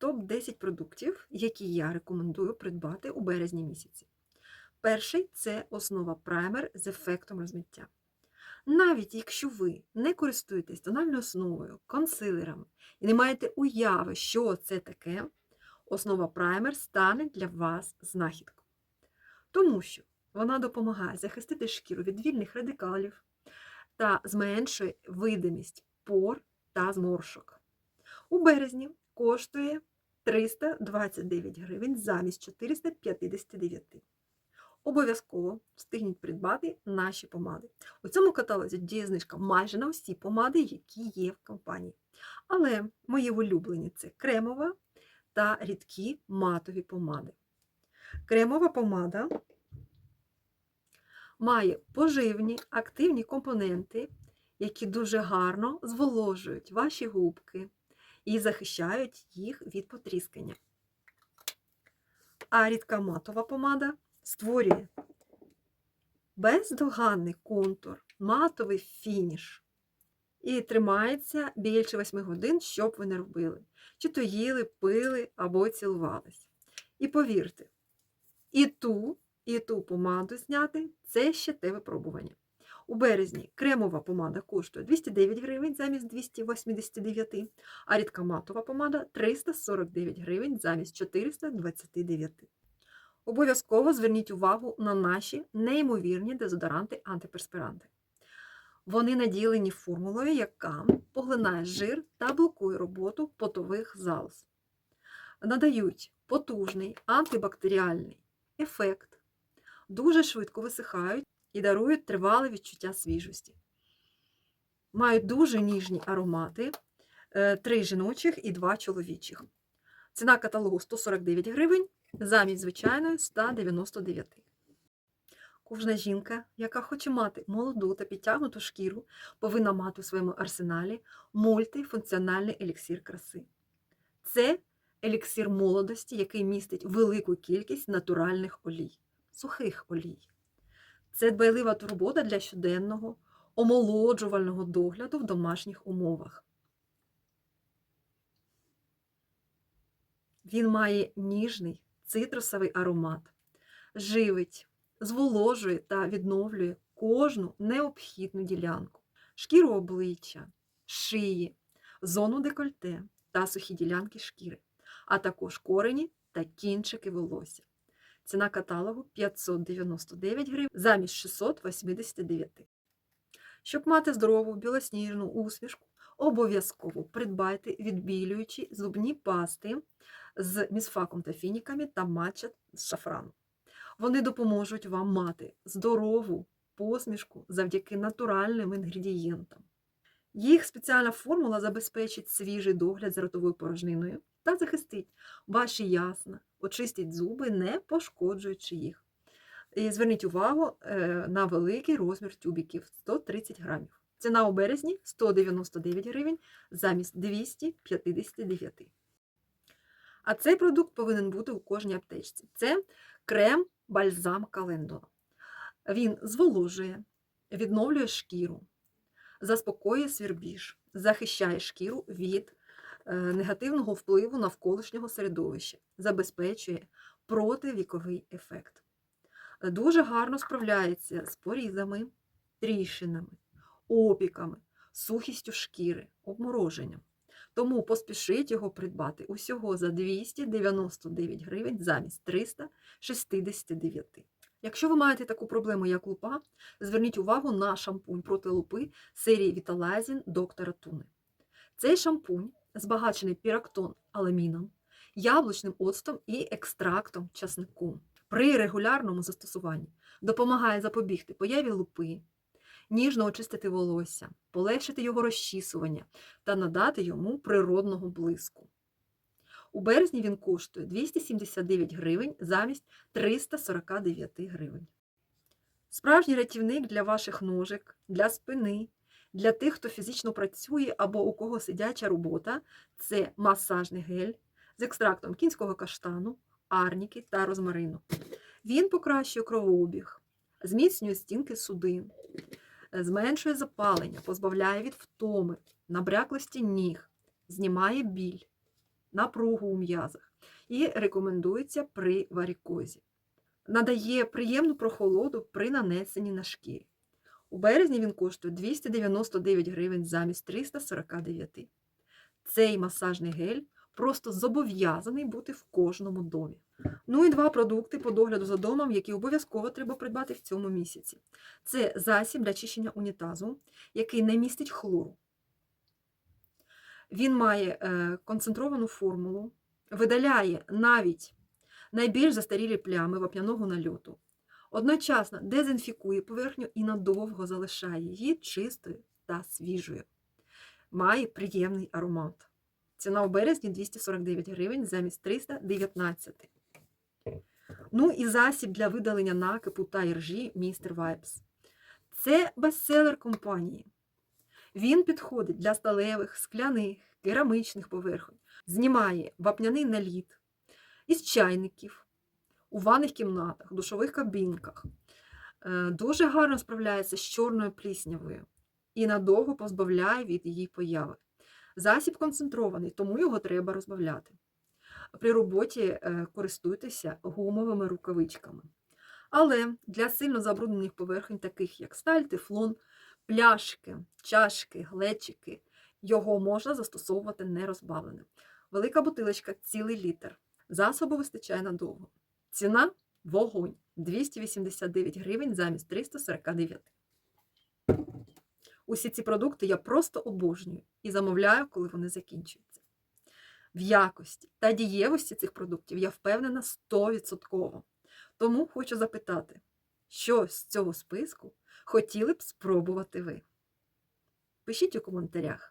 топ-10 продуктів, які я рекомендую придбати у березні місяці. Перший це основа праймер з ефектом розмиття. Навіть якщо ви не користуєтесь тональною основою, консилерами і не маєте уяви, що це таке, основа праймер стане для вас знахідкою. Тому що вона допомагає захистити шкіру від вільних радикалів та зменшує видимість пор та зморшок. У березні коштує 329 гривень замість 459. Обов'язково встигніть придбати наші помади. У цьому каталозі діє знижка майже на всі помади, які є в компанії. Але мої улюблені це кремова та рідкі матові помади. Кремова помада має поживні активні компоненти, які дуже гарно зволожують ваші губки і захищають їх від потріскання. А рідка матова помада створює бездоганний контур, матовий фініш. І тримається більше 8 годин, що б ви не робили. Чи то їли, пили або цілувались. І повірте, і ту, і ту помаду зняти це ще те випробування. У березні кремова помада коштує 209 гривень замість 289, а рідка матова помада 349 гривень замість 429. Обов'язково зверніть увагу на наші неймовірні дезодоранти-антиперспіранти. Вони наділені формулою, яка поглинає жир та блокує роботу потових залоз. Надають потужний антибактеріальний ефект, дуже швидко висихають і дарують тривале відчуття свіжості. Мають дуже ніжні аромати, три жіночих і два чоловічих. Ціна каталогу 149 гривень замість звичайної 199. Кожна жінка, яка хоче мати молоду та підтягнуту шкіру, повинна мати у своєму арсеналі мультифункціональний еліксир краси. Це еліксир молодості, який містить велику кількість натуральних олій, сухих олій. Це дбайлива турбота для щоденного, омолоджувального догляду в домашніх умовах. Він має ніжний цитрусовий аромат, живить, зволожує та відновлює кожну необхідну ділянку, шкіру обличчя, шиї, зону декольте та сухі ділянки шкіри, а також корені та кінчики волосся. Ціна каталогу 599 гривень замість 689. Щоб мати здорову білосніжну усмішку, обов'язково придбайте відбілюючі зубні пасти з місфаком та фініками та матча з шафраном. Вони допоможуть вам мати здорову посмішку завдяки натуральним інгредієнтам. Їх спеціальна формула забезпечить свіжий догляд за ротовою порожниною та захистить ваші ясна, очистить зуби, не пошкоджуючи їх. І зверніть увагу е, на великий розмір тюбіків 130 грамів. Ціна у березні 199 гривень замість 259. А цей продукт повинен бути у кожній аптечці. Це крем бальзам календула. Він зволожує, відновлює шкіру, заспокоює свірбіж, захищає шкіру від негативного впливу навколишнього середовища, забезпечує противіковий ефект. Дуже гарно справляється з порізами, тріщинами, опіками, сухістю шкіри, обмороженням. Тому поспішіть його придбати усього за 299 гривень замість 369. Якщо ви маєте таку проблему, як лупа, зверніть увагу на шампунь проти лупи серії Vitalizing доктора Туни. Цей шампунь збагачений пірактон аламіном, яблучним оцтом і екстрактом часнику. При регулярному застосуванні допомагає запобігти появі лупи, ніжно очистити волосся, полегшити його розчісування та надати йому природного блиску. У березні він коштує 279 гривень замість 349 гривень. Справжній рятівник для ваших ножик, для спини, для тих, хто фізично працює або у кого сидяча робота це масажний гель з екстрактом кінського каштану, арніки та розмарину. Він покращує кровообіг, зміцнює стінки судин, зменшує запалення, позбавляє від втоми, набряклості ніг, знімає біль. напругу у м'язах і рекомендується при варікозі. Надає приємну прохолоду при нанесенні на шкірі. У березні він коштує 299 гривень замість 349. Цей масажний гель просто зобов'язаний бути в кожному домі. Ну і два продукти по догляду за домом, які обов'язково треба придбати в цьому місяці. Це засіб для чищення унітазу, який не містить хлору. Він має е, концентровану формулу, видаляє навіть найбільш застарілі плями вапняного нальоту. Одночасно дезінфікує поверхню і надовго залишає її чистою та свіжою. Має приємний аромат. Ціна у березні 249 гривень замість 319. Ну і засіб для видалення накипу та іржі Mr. Vibes. Це бестселер компанії. Він підходить для сталевих, скляних, керамичних поверхонь, знімає вапняний наліт із чайників, у ванних кімнатах, душових кабінках. Е, Дуже гарно справляється з чорною пліснявою і надовго позбавляє від її появи. Засіб концентрований, тому його треба розбавляти. При роботі е, користуйтеся гумовими рукавичками. Але для сильно забруднених поверхонь, таких як сталь, тефлон, пляшки, чашки, глечики, його можна застосовувати нерозбавленим. Велика бутилочка цілий літр. Засобу вистачає надовго. Ціна вогонь 289 гривень замість 349. Усі ці продукти я просто обожнюю і замовляю, коли вони закінчуються. В якості та дієвості цих продуктів я впевнена 100%. Тому хочу запитати, що з цього списку хотіли б спробувати ви? Пишіть у коментарях.